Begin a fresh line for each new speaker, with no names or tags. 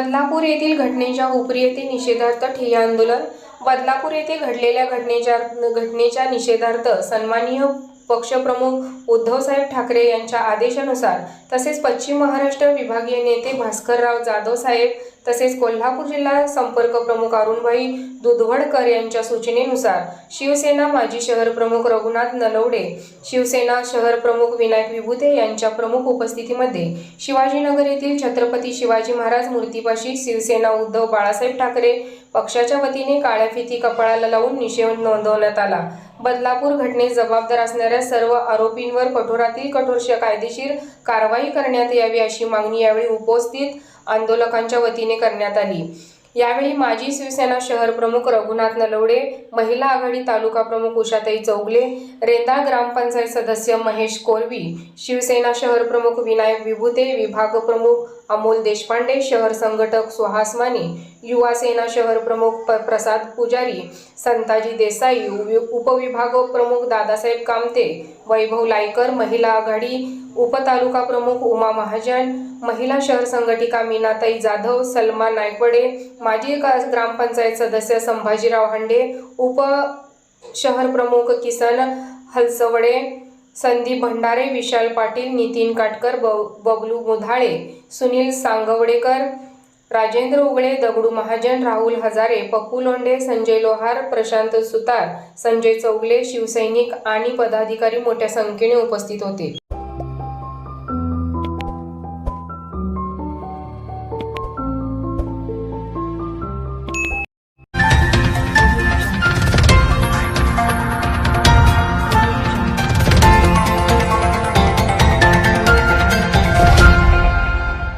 बदलापूर येथील घटनेच्या उपरी येथे निषेधार्थ ठिय्या आंदोलन बदलापूर येथे घडलेल्या घटनेच्या घटनेच्या निषेधार्थ सन्माननीय पक्षप्रमुख उद्धवसाहेब ठाकरे यांच्या आदेशानुसार तसेच पश्चिम महाराष्ट्र विभागीय नेते भास्करराव जाधव साहेब तसेच कोल्हापूर जिल्हा संपर्क प्रमुख अरुणभाई दुधवडकर यांच्या सूचनेनुसार शिवसेना माजी शहर प्रमुख रघुनाथ नलवडे शिवसेना शहर प्रमुख विनायक विभूते यांच्या प्रमुख उपस्थितीमध्ये शिवाजीनगर येथील छत्रपती शिवाजी महाराज मूर्तीपाशी शिवसेना उद्धव बाळासाहेब ठाकरे पक्षाच्या वतीने काळ्या फिती कपाळाला लावून निषेध नोंदवण्यात आला. बदलापूर घटनेस जबाबदार असणाऱ्या सर्व आरोपींवर कठोरातील कठोर कायदेशीर कारवाई करण्यात यावी अशी मागणी यावेळी उपस्थित आंदोलकांच्या वतीने करण्यात आली. यावेळी माजी शिवसेना शहर प्रमुख रघुनाथ नलवडे महिला आघाडी तालुका प्रमुख उषाताई चौगले रेंदाळ ग्रामपंचायत सदस्य महेश कोरवी शिवसेना शहर प्रमुख विनायक विभूते विभाग प्रमुख अमोल देशपांडे शहर संघटक सुहास माने युवा सेना शहर प्रमुख प्रसाद पुजारी संताजी देसाई उपविभाग प्रमुख दादासाहेब कामते वैभव लायकर महिला आघाडी उपतालुका प्रमुख उमा महाजन महिला शहर संघटिका मीनाताई जाधव सलमा नायकवडे माजी ग्रामपंचायत सदस्य संभाजीराव हांडे उप शहर प्रमुख किसन हलसवडे संदीप भंडारे विशाल पाटील नितीन काटकर ब- बबलू मुधाळे सुनील सांगवडेकर राजेंद्र उगळे दगडू महाजन राहुल हजारे पप्पू लोंडे संजय लोहार प्रशांत सुतार संजय चौगले शिवसैनिक आणि पदाधिकारी मोठ्या संख्येने उपस्थित होते.